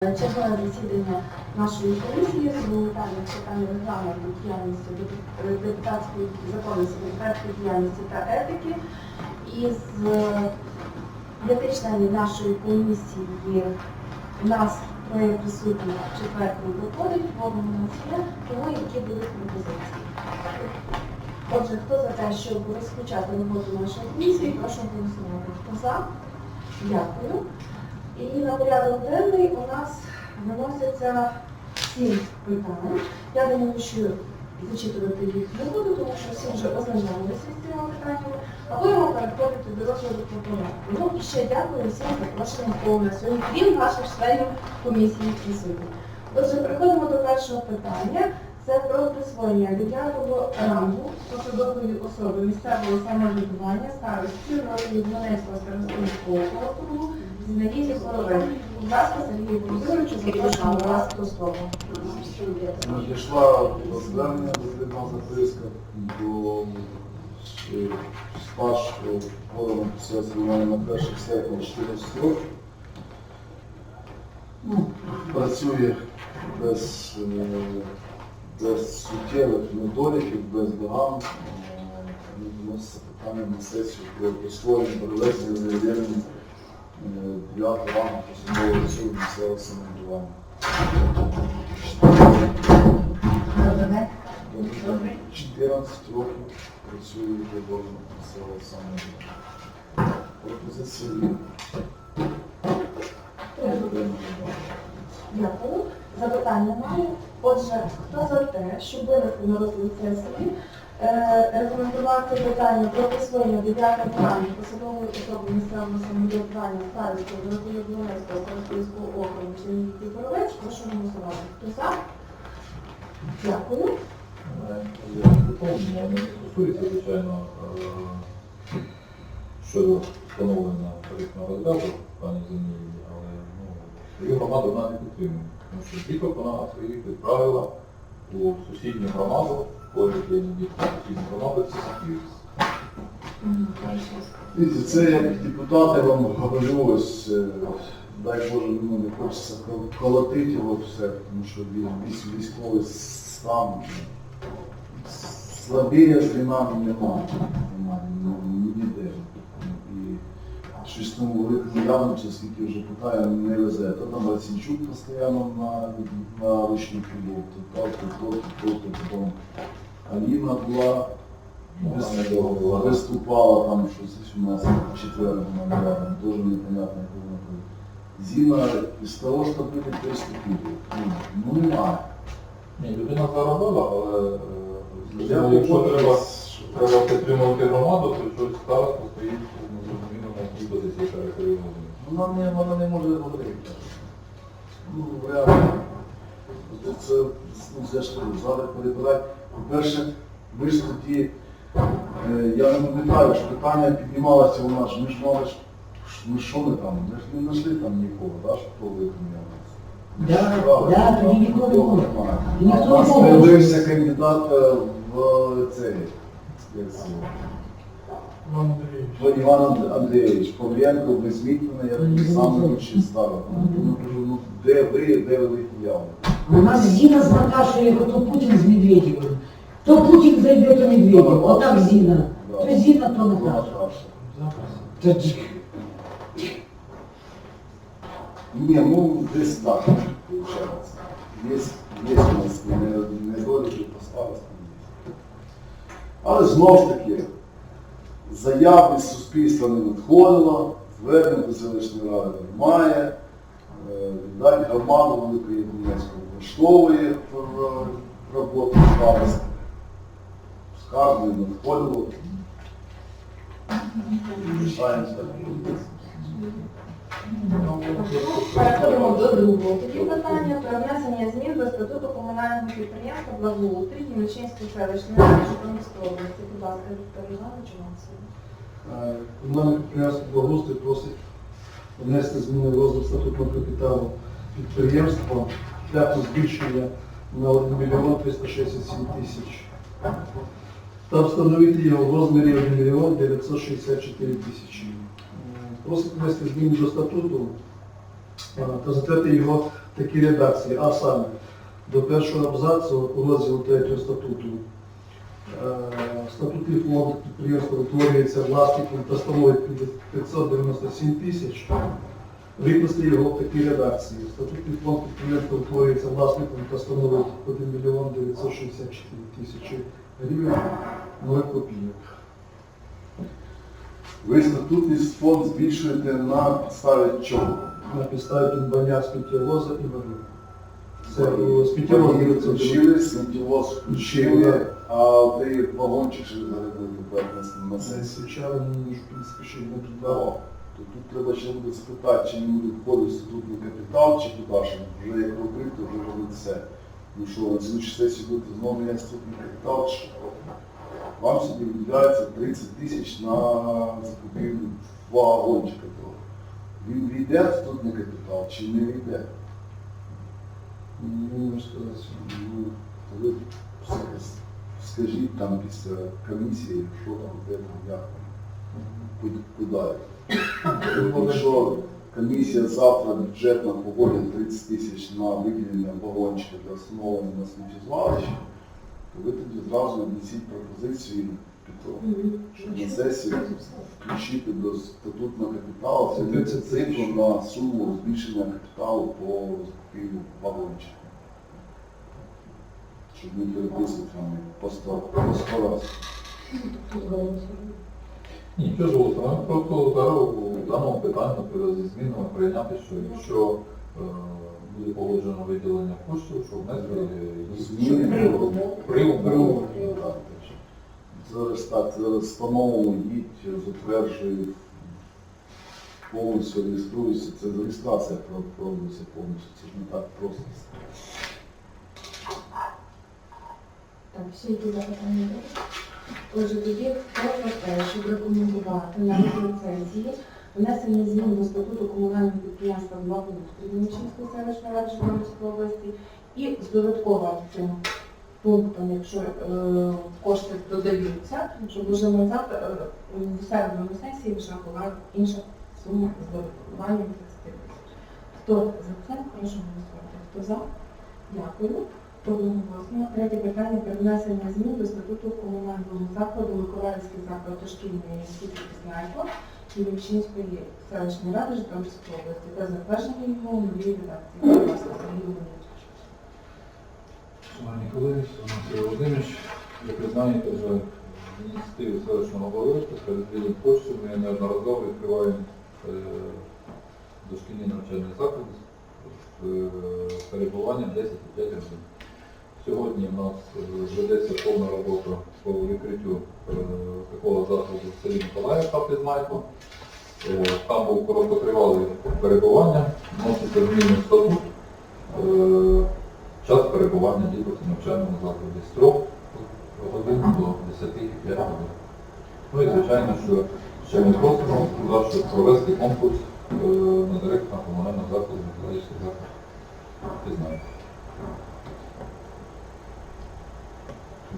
Чергове засідання нашої комісії з гуманітарних питань регламенту діяльності депутатської законності, депутатської діяльності та етики. Із е, п'яти членів нашої комісії у нас троє присутні, четвертий виходить, кворум у є, тому які будуть пропозиції. Отже, хто за те, щоб розпочати роботу нашої комісії, прошу голосувати. Хто за? Дякую. І на порядок денний у нас виносяться сім питань. Я думаю, що зачитувати їх не буду, тому що всі вже ознайомилися з цими питаннями, а будемо переходити до розгляду по порядку. Ну і ще дякую всім запрошеним на сьогодні, крім наших членів комісії присутніх. Отже, переходимо до першого питання. Це про присвоєння дев'ятого рангу посадової особи місцевого самоврядування старості ротою Донецького старостинського округу Зінаїді Коровець. Будь ласка, Сергію Володимировичу, запрошуємо вас до слова. Надійшла звернення дослідна записка до е, старшого органу після на перших серпня 14 років. Ну, працює без, е, без суттєвих недоліків, без доган. Вноситься питання на сесію про присвоєння перевезення дев'ятого рангу посадового особи місцевого самоврядування. Добре. 14 років працюю в органах місцевого самоврядування. Пропозиції є. Дякую. Запитання маю. Отже, хто за те, щоб винести на розгляд сесії, е, рекомендувати питання про присвоєння 9 рангу посадової особи місцевого самоврядування старості Великодолинського Старостинського округу Чернігівський Боровець, прошу голосувати. Хто за? Дякую. Доповнення не стосується, звичайно, е, щодо встановлення тарифного розряду в землі, але ну, свою громаду вона не підтримує. Тому що діток вона своїх відправила у сусідню громаду, поряд є дітки сусідню громаду, це. Дивіться, це як депутати вам говорю, ось, е, дай Боже, ну, не хочеться кол- колотити його все, тому що він військ- військовий стан. Слабіє з нема, немає. Немає, ну, ніде. Щось тому великому явному, скільки вже питає, не везе. То там Рацінчук постійно на, на ручнику був, то так, то то, то, то, потім Аліна була. Недовго була. Виступала там щось у нас четверо вона була, теж непонятно, як вона тут. Зіна із того, що буде приступити. Ну, ну немає. Ні, людина заробила, але е, якщо треба, треба підтримувати громаду, то щось староста стоїть Вона не, вона не може говорити. Ну, реально. Це, це, ну, це ж зараз перебирати. По-перше, ми ж тоді, е, я не пам'ятаю, що питання піднімалося у нас, ми ж мали, ж- ну що ми там, ми ж не знайшли там нікого, да, що хто виконав. Да, да, тоді нікого не було. І У не нас був. з'явився кандидат е, в цей, як це, Іван Анд- Андрійович, Павленко, Безмітне, я самий лучший ставив. Ну, ну де ви, де ви вихіяли? У нас Зина с Наташей, то Путин с Медведевым. То Путин зайдет, то Медведев. Вот так Зина. То Зина, то Наташа. Ні, ну десь так, виходить. Є, є у нас недоліки по старості. Але знову ж таки, заяв від суспільства не надходило, звернень до селищної ради немає. Далі Віддать громаду Великої Донецької влаштовує е, роботу старості. Скарб не надходило. Рішаємося. Переходимо до другого тоді питання про внесення змін до статуту комунального підприємства благоустрій Хімічинської селищної ради Житомирської області. Будь ласка, Віктор Іванович, є. Е, Комунальне підприємство «Благоустрій» просить внести зміни в розділ статутного капіталу підприємства шляхом збільшення на 1 мільйон 367 тисяч. Та встановити його в розмірі 1 мільйон 964 тисячі. Просить внести зміни до статуту Та затвердити його в такій редакції, а саме до першого абзацу розділу 3 статуту. Е, Статутний фонд підприємства утворюється власником та становить 597 тисяч. Викласти його в такій редакції. Статутний фонд підприємства утворюється власником та становить 1 мільйон 964 тисячі гривень 0 копійок. Ви статутний фонд збільшуєте на підставі чого? На підставі придбання сміттєвоза і води. Це е, сміттєвоз включили, сміттєвоз включили, а ти вагончик ще тепер на- сесії. Звичайно, ж в принципі ще не Да. придбав. То тут треба ще буде спитати, чи він буде входити статутний капітал, чи куди, щоб вже як робити, то вже робити все. Ну що, на слідчій сесії буде знову міняти статутний капітал, чи що? Вам сьогодні виділяється 30 тисяч на закупівлю вагончика того. Він війде в статутний капітал чи не війде? Не можу сказати. Скажіть там після комісії, що там де там, як там, куди-. Якщо комісія завтра бюджетно погодить 30 тисяч на виділення вагончика для встановлення на сміттєзвалищі, то ви тоді зразу внесіть пропозицію під то, щоб на сесію включити до статутного капіталу Це 30 тисяч. цифру на суму збільшення капіталу по закупівлю вагончика. Щоб не переписувати там по сто по сто раз. Ні, що ж просто зараз у даному питанні, наприклад, зі змінами прийняти, що якщо буде погоджено виділення коштів, що внести їх Зміни при умові. Зараз так, зараз встановлено, їдь, затверджує, повністю реєструється, це реєстрація проводиться повністю, це ж не так просто. Так, всі які запитання є? Отже, тоді хто те, щоб рекомендувати на сесії внесення змін до статуту комунального підприємства Вінничинської селищної ради Житомирської області і з додатковим цим пунктом, якщо е, кошти додаються, щоб вже на завтра е, в середу на сесії вже була інша сума з додаванням 30 тисяч. Хто за це, прошу голосувати. Хто за? Дякую. Одноголосно. Третє питання про внесення змін до статуту комунального закладу Миколаївський заклад дошкільної освіти Пізнайко Київчинської селищної ради Житомирської області та затвердження його у новій редакції. Шановні колеги, Сергій Володимирович, як ви знаєте, вже в ініціативі селищного голови перед відділом коштів ми неодноразово відкриваємо е, дошкільні навчальні заклади з е, перебуванням 10-5 годин. Сьогодні в нас е, ведеться повна робота по відкриттю е, такого закладу в селі Миколаївка Пізнайко. Е, Там був короткотривале перебування, вноситься зміни статут. Е, Час перебування діток у навчальному закладі з 3 годин до 10 5 годин. Ну і звичайно, що ще ми просимо щоб провести конкурс на директора комунального закладу Миколаївський заклад. Ти знаєш.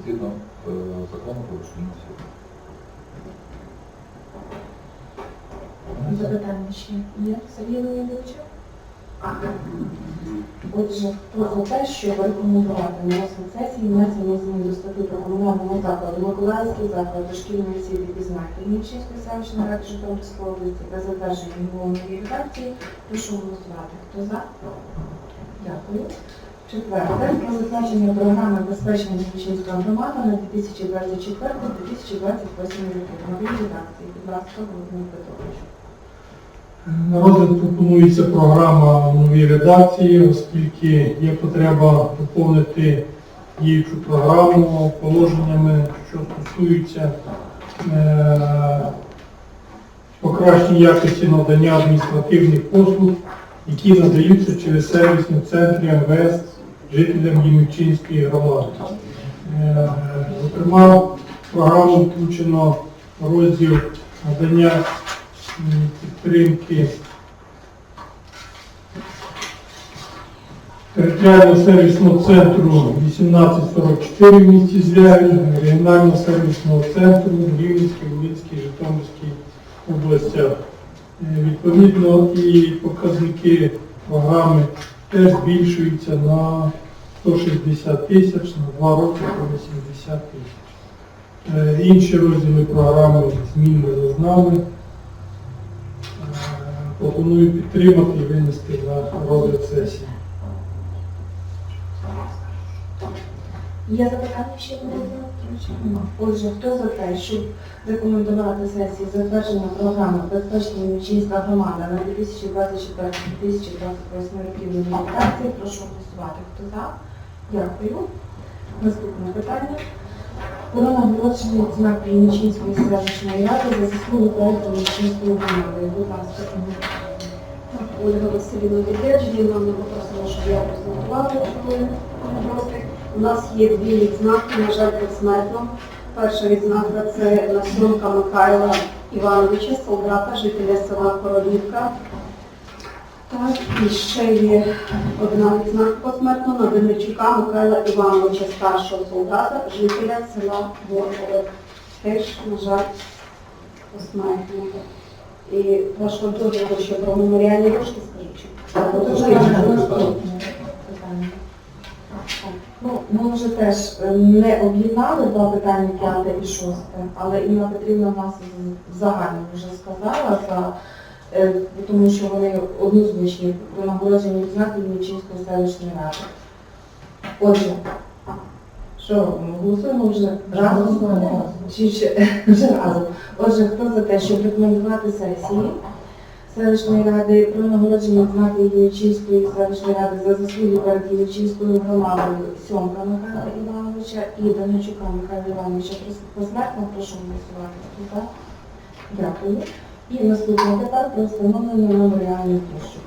Згідно закону про дошкільну освіту. Запитання ще є Сергія Леонідовича? Отже, за те, щоб рекомендувати на сесії внесення змін до статуту комунального закладу Миколаївський заклад дошкільної освіти Пізнайки Нічинської селищної ради Житомирської області та затвердження новій редакції, прошу голосувати. Хто за? Дякую. Четверте. Про затвердження програми безпечення Нічинської громади на 2024-2028 роки. В новій редакції. Будь ласка, Володимир Петрович. На розгляд пропонується програма новій редакції, оскільки є потреба доповнити діючу програму положеннями, що стосуються е, покращення якості надання адміністративних послуг, які надаються через сервісні центри МВС жителям Ємельчинської громади. Е, Зокрема, в програму включено розділ надання підтримки територіального сервісного центру 1844 в місті Звягель, регіонального сервісного центру в Рівненській, Волинській, Житомирській областях. Е, Відповідно, і показники програми теж збільшується на 160 тисяч, на два роки по 80 тисяч. Е, Інші розділи програми змін не зазнали. Е, Пропоную підтримати і винести на розгляд сесії. Є запитання ще до Нема. Отже, хто за те, щоб рекомендувати сесії затвердження програми «Безпечна вчинська громада» на 2024-2028 роки в прошу голосувати. Хто за? Дякую. Наступне питання. Про нагородження знак Вінничинської селищної ради за заслуги проекту Вінничинської громади. Будь ласка, Ольга Васильівна відрядження, нам не попросила, щоб я презентувала, проти. У нас є дві відзнаки, на жаль, посмертно. Перша відзнака це Насьонка Михайла Івановича, солдата, жителя села Королівка. Так, і ще є одна відзнака посмертно на Демирчука Михайла Івановича, старшого солдата, жителя села Воркове. Теж, на жаль, посмертно. І вашого дозволу, що про меморіальні дошки скажу. Так, От от вже вже є наступне питання. Ну, ми вже теж е, не об'єднали два питання, п'яте і шосте, але Інна Петрівна в нас загально вже сказала, за, е, тому що вони однозвучні про нагородження відзнаки Вінничинської селищної ради. Отже, що? Голосуємо вже разом? Чи ще вже разом? Отже, хто за те, щоб рекомендувати сесії? Селищної ради про нагородження знаки Євчинської селищної ради за заслуги перед Євчинською громадою Сьомка Михайла Івановича і Даничука Михайла Івановича посмертно прошу голосувати. Дякую. І наступне тепер про встановлення меморіальних площок.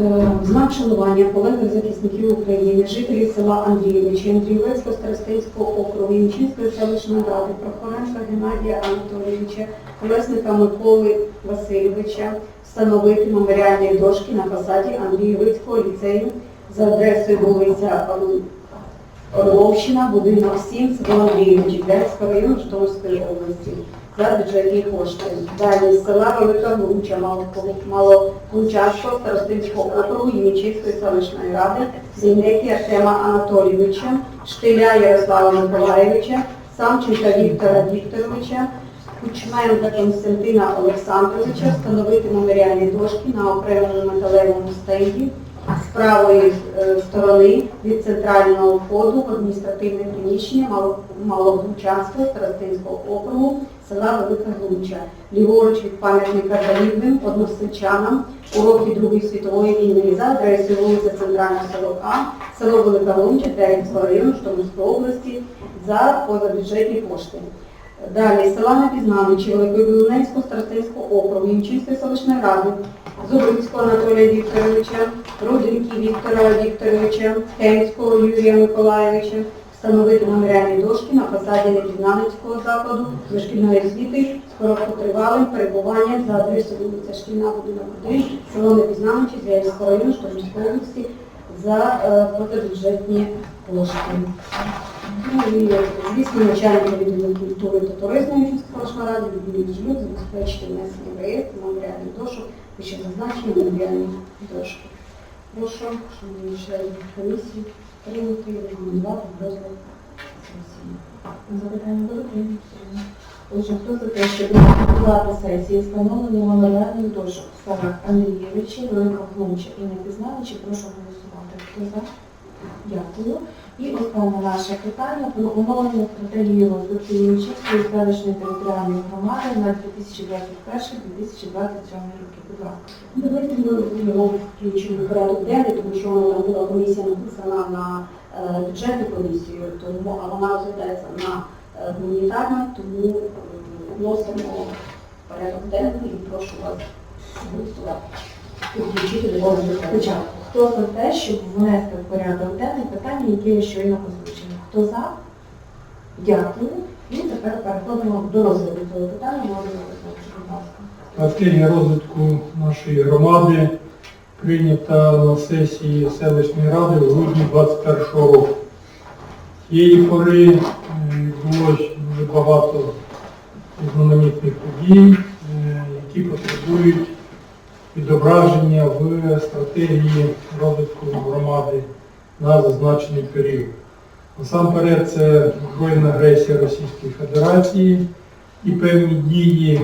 Е, Знак шанування полеглих захисників України, жителів села Андріївичі, Андріївецького старостинського округу, Імчинської селищної ради, Прохоренка Геннадія Анатолійовича, Колесника Миколи Васильовича встановити меморіальні дошки на фасаді Андріївецького ліцею за адресою вулиця Орловщина, будинок 7, село Андріївичі, Дерського району Житомирської області за бюджетні кошти. Далі села Велика Глуча, Малоглучанського старостинського округу Ємічівської селищної ради, Зінеки Артема Анатолійовича, Штиля Ярослава Миколаєвича, Самченка Віктора Вікторовича, Кучменка Константина Олександровича встановити меморіальні дошки на окремому металевому стенді з правої е, сторони від центрального входу в адміністративне приміщення Мало- Малоглучанського старостинського округу села Велика Глуча, ліворуч від пам'ятника загиблим односельчанам у Другої світової війни за адресою вулиця Центральна 40А, село Велика Глуча, Теренського району Житомирської області за позабюджетні кошти. Далі села Напізнаничі, Великобілонецького старостинського округу, Імчинської селищної ради, Зубрицького Анатолія Вікторовича, Руденки Віктора Вікторовича, Хемського Юрія Миколаєвича, встановити меморіальні дошки на фасаді Непізнанецького закладу дошкільної освіти з короткотривалим перебуванням за адресою вулиця Шкільна, будинок 1, село Непізнаничі, Зв'язського району, Житомирської області за е, позабюджетні кошти. Ну і, звісно, начальника відділу культури та туризму селищної ради, відділу жлюб, забезпечити внесення реєстр меморіальних дошок, вище зазначені меморіальні дошки. Прошу, шановні члени комісії, прийняти і рекомендувати в сесії. Запитання будуть? Отже, хто за те, щоб рекомендувати сесії встановлені меморіальних дошок в селах Андрієвичі, Велика Глумча і Непізнаничі, прошу голосувати. Хто за? Дякую. І останнє наше питання про оновлення стратегії розвитку Євчинської селищної територіальної громади на 2021-2027 роки. Будь ласка. Давайте ми його включимо в порядок денний, тому що була комісія написана на е, бюджетну комісію, тому, а вона розглядається на е, гуманітарну, тому е, вносимо в порядок денний і прошу вас голосувати. Включити до розгляду. Хто за те, щоб внести в порядок денний питання, які я щойно озвучені? Хто за? Дякую. І тепер переходимо до розгляду цього питання. Володимир Олександрович, будь ласка. Стратегія розвитку нашої громади прийнята на сесії селищної ради в грудні 2021 року. Цієї пори е, відбулось дуже багато різноманітних подій, е, які потребують відображення в стратегії розвитку громади на зазначений період. Насамперед це збройна агресія Російської Федерації і певні дії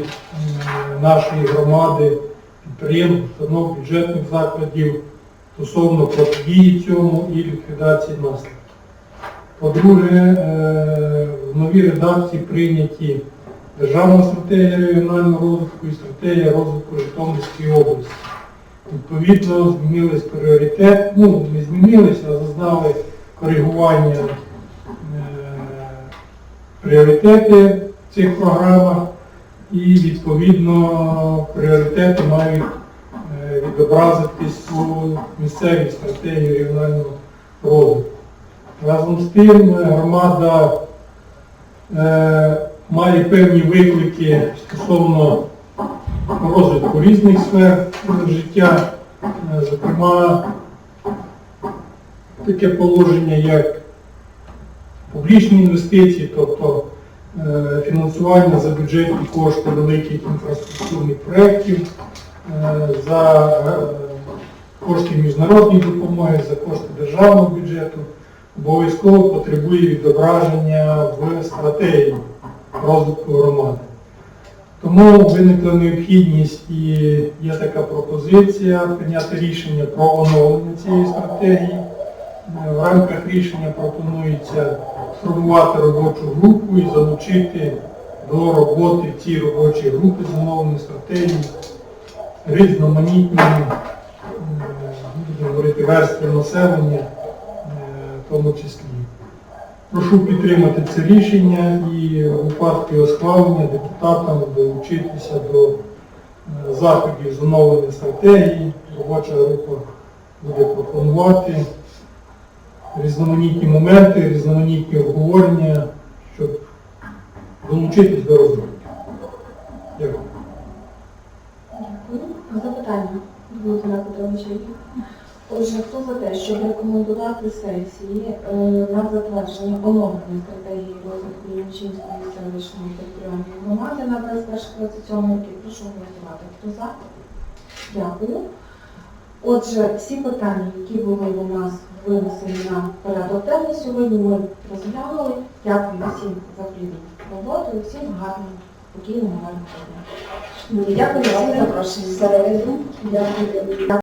нашої громади, підприємств, установ, бюджетних закладів стосовно протидії цьому і ліквідації наслідків. По-друге, е, в новій редакції прийняті Державна стратегія регіонального розвитку і стратегія розвитку Житомирської області. Відповідно, змінились пріоритет, ну не змінились, а зазнали коригування е, пріоритети в цих програмах і відповідно пріоритети мають е, відобразитись у місцевій стратегії регіонального розвитку. Разом з тим е, громада е, має певні виклики стосовно розвитку різних сфер життя, Е, зокрема таке положення, як публічні інвестиції, тобто е, фінансування за бюджетні кошти великих інфраструктурних проєктів, е, за кошти міжнародної допомоги, за кошти державного бюджету, обов'язково потребує відображення в стратегії розвитку громади. Тому виникла необхідність і є така пропозиція прийняти рішення про оновлення цієї стратегії. В рамках рішення пропонується сформувати робочу групу і залучити до роботи в цій групі з оновлення стратегії різноманітні, будемо говорити, верстви населення, е, в тому числі. Прошу підтримати це рішення і у випадку його схвалення депутатам долучитися до е, заходів з оновлення стратегії. Робоча група буде пропонувати різноманітні моменти, різноманітні обговорення, щоб долучитись до роботи. Дякую. Дякую. Запитання Володимира Петровича. Отже, хто за те, щоб рекомендувати сесії е, на затвердження оновленої стратегії розвитку Ємчинської селищної територіальної громади на 21-27 роки, прошу голосувати. Хто за? Дякую. Отже, всі питання, які були у нас винесені на порядок денний сьогодні, ми розглянули. Дякую всім за плідну роботу і всім гарного, спокійного, гарного дня. Дякую за запрошення. Дякую.